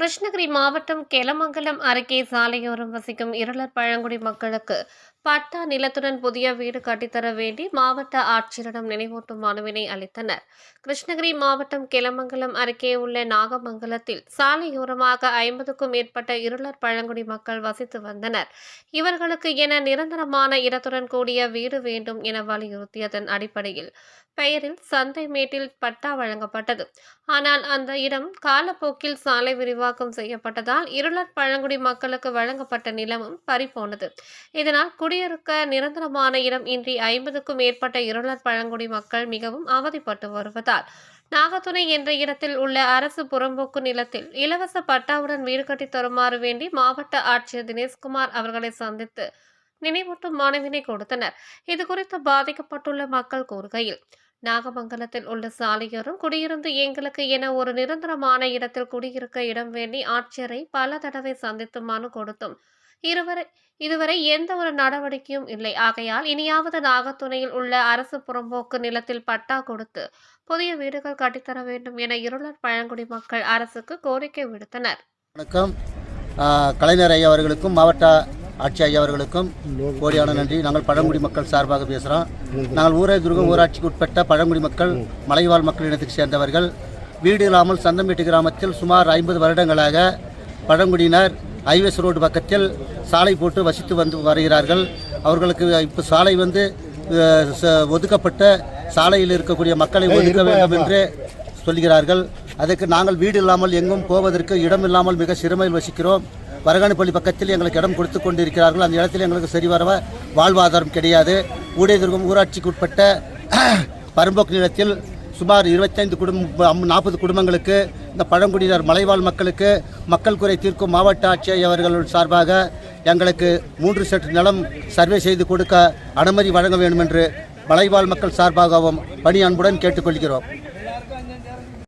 கிருஷ்ணகிரி மாவட்டம் கெலமங்கலம் அருகே சாலையோரம் வசிக்கும் இருளர் பழங்குடி மக்களுக்கு பட்டா நிலத்துடன் புதிய வீடு கட்டித்தர வேண்டி மாவட்ட ஆட்சியரிடம் நினைவூட்டும் மனுவினை அளித்தனர். கிருஷ்ணகிரி மாவட்டம் கிளமங்கலம் அருகே உள்ள நாகமங்கலத்தில் சாலையோரமாக ஐம்பதுக்கும் மேற்பட்ட இருளர் பழங்குடி மக்கள் வசித்து வந்தனர். இவர்களுக்கு என நிரந்தரமான இடத்துடன் கூடிய வீடு வேண்டும் என வலியுறுத்தியதன் அடிப்படையில் பெயரில் சந்தை மேட்டில் பட்டா வழங்கப்பட்டது. ஆனால் அந்த இடம் காலப்போக்கில் சாலை விரிவாக்கம் செய்யப்பட்டதால் இருளர் பழங்குடி மக்களுக்கு வழங்கப்பட்ட நிலமும் பறிபோனது. இதனால் குடியிருக்க நிரந்தரமான இடம் இன்றி ஐம்பதுக்கும் மேற்பட்ட இருளர் பழங்குடி மக்கள் மிகவும் அவதிப்பட்டு வருவதால் நாகத்துணை என்ற இடத்தில் உள்ள அரசு புறம்போக்கு நிலத்தில் இலவச பட்டாவுடன் வீடு கட்டி தருமாறு வேண்டி மாவட்ட ஆட்சியர் தினேஷ்குமார் அவர்களை சந்தித்து நினைவூட்டும் மனுவினை கொடுத்தனர். இது குறித்து பாதிக்கப்பட்டுள்ள மக்கள் கூறுகையில் நாகமங்கலத்தில் உள்ள சாலையோரம் குடியிருந்து எங்களுக்கு என ஒரு நிரந்தரமான இடத்தில் குடியிருக்க இடம் வேண்டி ஆட்சியரை பல தடவை சந்தித்து மனு கொடுத்தும் இருவரை இதுவரை எந்த ஒரு நடவடிக்கையும் இல்லை. ஆகையால் இனியாவது நாகத்துணையில் உள்ள அரசு புறம்போக்கு நிலத்தில் பட்டா கொடுத்து புதிய வீடுகள் கட்டித்தர வேண்டும் என இருளர் பழங்குடி மக்கள் அரசுக்கு கோரிக்கை விடுத்தனர். வணக்கம். கலைஞர் ஐயா அவர்களுக்கும் மாவட்ட ஆட்சி ஐயா அவர்களுக்கும் கோடியான நன்றி. நாங்கள் பழங்குடி மக்கள் சார்பாக பேசுகிறோம் நாங்கள் ஊரே துருகம் ஊராட்சிக்கு உட்பட்ட பழங்குடி மக்கள் மலைவாழ் மக்கள் இனத்துக்கு சேர்ந்தவர்கள். வீடு இல்லாமல் சந்தம்பேட்டு கிராமத்தில் சுமார் ஐம்பது வருடங்களாக பழங்குடியினர் ஹைவேஸ் ரோடு பக்கத்தில் சாலை போட்டு வசித்து வந்து வருகிறார்கள். அவர்களுக்கு இப்போ சாலை வந்து ஒதுக்கப்பட்ட சாலையில் இருக்கக்கூடிய மக்களை ஒதுக்க வேண்டும் என்று சொல்கிறார்கள். அதுக்கு நாங்கள் வீடு இல்லாமல் எங்கும் போவதற்கு இடம் இல்லாமல் மிக சிறுமையில் வசிக்கிறோம். வரகாணிப்பள்ளி பக்கத்தில் எங்களுக்கு இடம் கொடுத்து கொண்டிருக்கிறார்கள். அந்த இடத்தில் எங்களுக்கு சரிவர வாழ்வாதாரம் கிடையாது. ஊடையதுர்கம் ஊராட்சிக்கு உட்பட்ட பரம்போக்கு நிலத்தில் சுமார் இருபத்தைந்து குடும்பம் நாற்பது குடும்பங்களுக்கு இந்த பழங்குடியினர் மலைவாழ் மக்களுக்கு மக்கள் குறை தீர்க்கும் மாவட்ட ஆட்சியர் அவர்கள் சார்பாக எங்களுக்கு மூன்று செட் நிலம் சர்வே செய்து கொடுக்க அனுமதி வழங்க வேண்டும் என்று மலைவாழ் மக்கள் சார்பாகவும் பணி அன்புடன் கேட்டுக்கொள்கிறோம்.